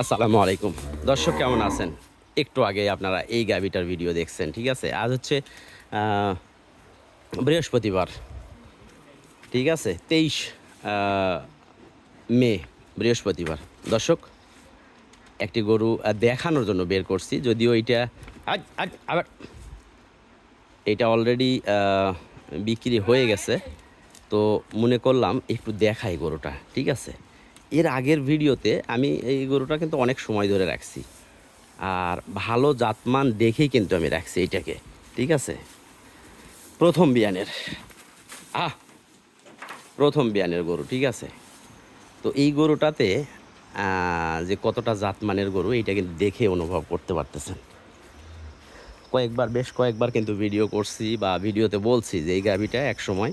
আসসালামু আলাইকুম। দর্শক কেমন আছেন? একটু আগে আপনারা এই গাবিটার ভিডিও দেখছেন, ঠিক আছে? আজ হচ্ছে বৃহস্পতিবার, ঠিক আছে? তেইশ মে, বৃহস্পতিবার। দর্শক, একটি গরু দেখানোর জন্য বের করছি। যদিও এইটা, আজ আজ, আবার এটা অলরেডি বিক্রি হয়ে গেছে। তো মনে করলাম একটু দেখাই গরুটা, ঠিক আছে? এর আগের ভিডিওতে আমি এই গরুটা কিন্তু অনেক সময় ধরে রাখছি। আর ভালো জাতমান দেখেই কিন্তু আমি রাখছি এইটাকে, ঠিক আছে? প্রথম বিয়ানের, আহ, প্রথম বিয়ানের গরু, ঠিক আছে? তো এই গরুটাতে যে কতটা জাতমানের গরু, এইটা কিন্তু দেখে অনুভব করতে পারতেছেন। কয়েকবার, বেশ কয়েকবার কিন্তু ভিডিও করছি বা ভিডিওতে বলছি যে এই গাভীটা এক সময়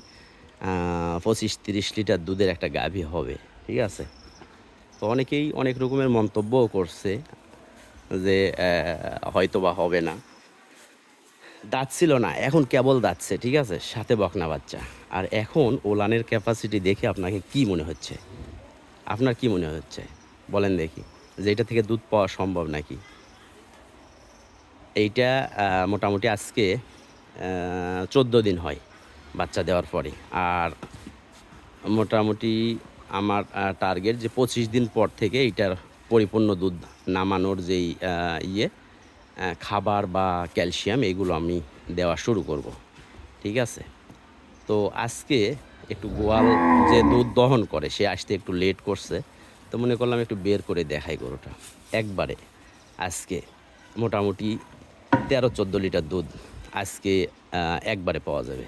পঁচিশ, তিরিশ লিটার দুধের একটা গাভী হবে, ঠিক আছে? তো অনেকেই অনেক রকমের মন্তব্যও করছে যে হয়তো বা হবে না। দাঁত ছিল না, এখন কেবল দাঁতছে, ঠিক আছে? সাথে বকনা বাচ্চা। আর এখন ওলানের ক্যাপাসিটি দেখে আপনাকে কি মনে হচ্ছে? আপনার কি মনে হচ্ছে? বলেন দেখি, যে এটা থেকে দুধ পাওয়া সম্ভব নাকি? এইটা মোটামুটি আজকে চোদ্দ দিন হয় বাচ্চা দেওয়ার পরে। আর মোটামুটি আমার টার্গেট যে পঁচিশ দিন পর থেকে এইটার পরিপূর্ণ দুধ নামানোর যেই ইয়ে খাবার বা ক্যালসিয়াম, এগুলো আমি দেওয়া শুরু করব। ঠিক আছে? তো আজকে একটু গোয়াল যে দুধ দহন করে, সে আসতে একটু লেট করছে। তো মনে করলাম একটু বের করে দেখাই গরুটা। একবারে আজকে মোটামুটি তেরো চোদ্দ লিটার দুধ আজকে একবারে পাওয়া যাবে।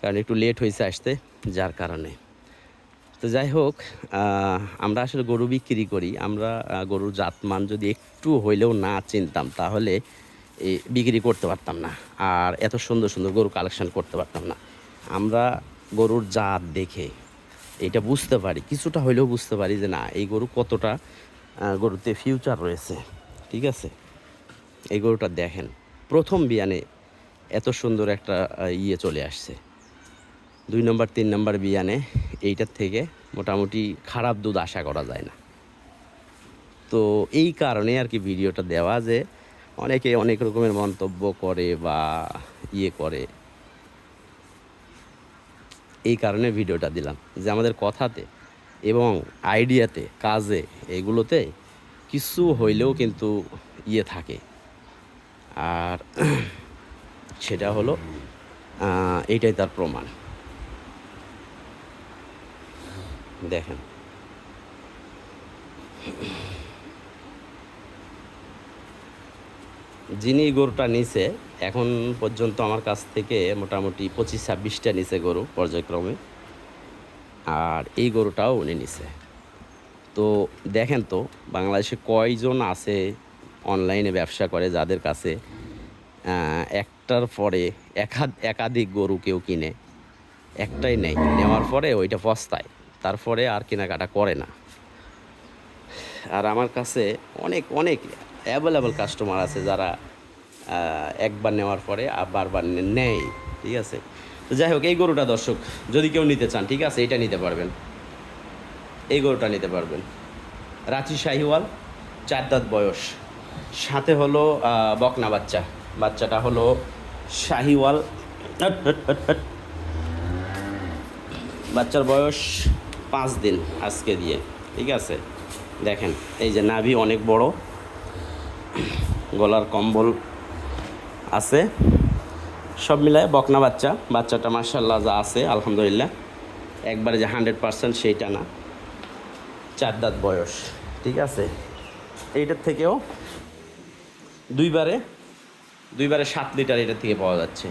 কারণ একটু লেট হয়েছে আসতে, যার কারণে। তো যাই হোক আমরা আসলে গরু বিক্রি করি। আমরা গরুর জাতমান যদি একটু হইলেও না চিনতাম, তাহলে বিক্রি করতে পারতাম না। আর এত সুন্দর সুন্দর গরু কালেকশন করতে পারতাম না। আমরা গরুর জাত দেখে এটা বুঝতে পারি, কিছুটা হইলেও বুঝতে পারি যে না, এই গরু কতটা গরুতে ফিউচার রয়েছে। ঠিক আছে? এই গরুটা দেখেন, প্রথম বিয়ানে এত সুন্দর একটা ইয়ে চলে আসছে। দুই নম্বর, তিন নম্বর বিয়ানে এইটার থেকে মোটামুটি খারাপ দুধ আশা করা যায় না। তো এই কারণে আর কি ভিডিওটা দেওয়া যে অনেকে অনেক রকমের মন্তব্য করে বা ইয়ে করে। এই কারণে ভিডিওটা দিলাম যে আমাদের কথাতে এবং আইডিয়াতে, কাজে, এগুলোতে কিছু হইলেও কিন্তু ইয়ে থাকে। আর সেটা হলো এইটাই তার প্রমাণ। দেখেন। যিনি গরুটা নিছে, এখন পর্যন্ত আমার কাছ থেকে মোটামুটি পঁচিশ ছাব্বিশটা নিছে গরু পর্যায়ক্রমে। আর এই গরুটাও উনি নিছে। তো দেখেন তো, বাংলাদেশে কয়জন আছে, অনলাইনে ব্যবসা করে যাদের কাছে একটার পরে একাধ, একাধিক গরু কেউ কিনে। একটাই নেই, নেওয়ার পরে ওইটা পস্তায় তারপরে আর কেনাকাটা করে না। আর আমার কাছে অনেক অনেক অ্যাভেলেবল কাস্টমার আছে যারা একবার নেওয়ার পরে বারবার নেয়, ঠিক আছে? তো যাই হোক, এই গরুটা দর্শক, যদি কেউ নিতে চান, ঠিক আছে? এটা নিতে পারবেন। এই গরুটা নিতে পারবেন। রাঁচি শাহিওয়াল, চার দাঁত বয়স। সাথে হলো বকনা বাচ্চা। বাচ্চাটা হলো শাহিওয়াল। বাচ্চার বয়স পাঁচ দিন আজকে দিয়ে, ঠিক আছে? দেখেন, এই যে নাভি অনেক বড়, গলার কম্বল আছে, সব মিলায় বকনা বাচ্চা, বাচ্চাটা মার্শাল্লাহ যা আছে, আলহামদুলিল্লাহ। একবারে যে হান্ড্রেড পার্সেন্ট সেইটা না, চার দাঁত বয়স, ঠিক আছে? এইটার থেকেও দুইবারে দুইবারে সাত লিটার এটার থেকে পাওয়া যাচ্ছে।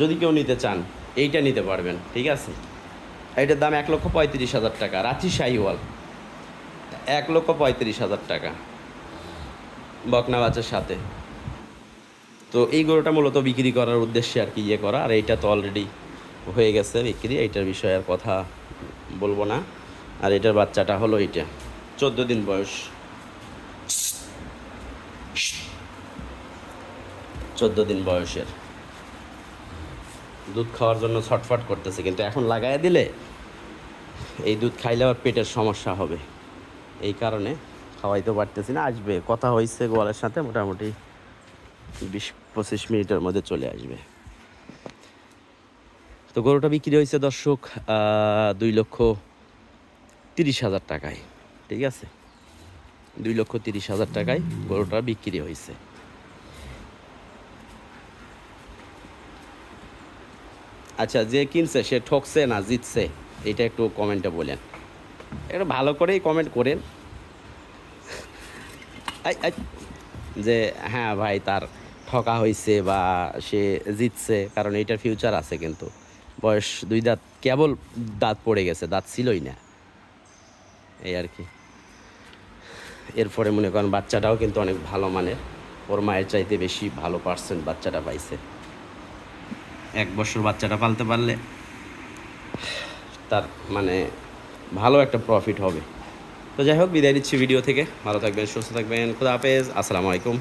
যদি কেউ নিতে চান, এইটা নিতে পারবেন, ঠিক আছে? এইটার দাম এক লক্ষ পঁয়ত্রিশ হাজার টাকা। রাঁচি শাহিওয়াল। এক লক্ষ পঁয়ত্রিশ হাজার টাকা। বকনা সাথে। তো এই গরুটা মূলত বিক্রি করার উদ্দেশ্যে আর কি ইয়ে করা। আর এইটা তো অলরেডি হয়ে গেছে বিক্রি, এইটার বিষয়ে আর কথা বলব না। আর এটার বাচ্চাটা হলো এইটা, চোদ্দ দিন বয়স। চোদ্দ দিন বয়সের। দুধ খাওয়ার জন্য ছটফট করতেছে, কিন্তু এখন লাগাই দিলে এই দুধ খাইলে আবার পেটের সমস্যা হবে। এই কারণে খাওয়াইতে পারতেছি না, আসবে। কথা হয়েছে গোয়ালের সাথে, মোটামুটি বিশ পঁচিশ মিনিটের মধ্যে চলে আসবে। তো গরুটা বিক্রি হয়েছে দর্শক দুই লক্ষ তিরিশ হাজার টাকায়, ঠিক আছে? দুই লক্ষ তিরিশ হাজার টাকায় গরুটা বিক্রি হয়েছে আচ্ছা যে কিনছে সে ঠকছে না জিতছে? এটা একটু কমেন্টে বলেন। একটু ভালো করেই কমেন্ট করেন। যে হ্যাঁ ভাই, তার ঠকা হয়েছে বা সে জিতছে, কারণ এইটার ফিউচার আছে কিন্তু। বয়স দুই দাঁত, কেবল দাঁত পড়ে গেছে, দাঁত ছিলই না। এই আর কি। এরপরে মনে করেন বাচ্চাটাও কিন্তু অনেক ভালো মানের। ওর মায়ের চাইতে বেশি ভালো পার্সেন্ট বাচ্চাটা পাইছে। এক বছর বাচ্চাটা পালতে পারলে তার মানে ভালো একটা প্রফিট হবে। তো যাই হোক, বিদায় নিচ্ছি ভিডিও থেকে। ভালো থাকবেন, সুস্থ থাকবেন। খুদা হাফেজ। আসসালামু আলাইকুম।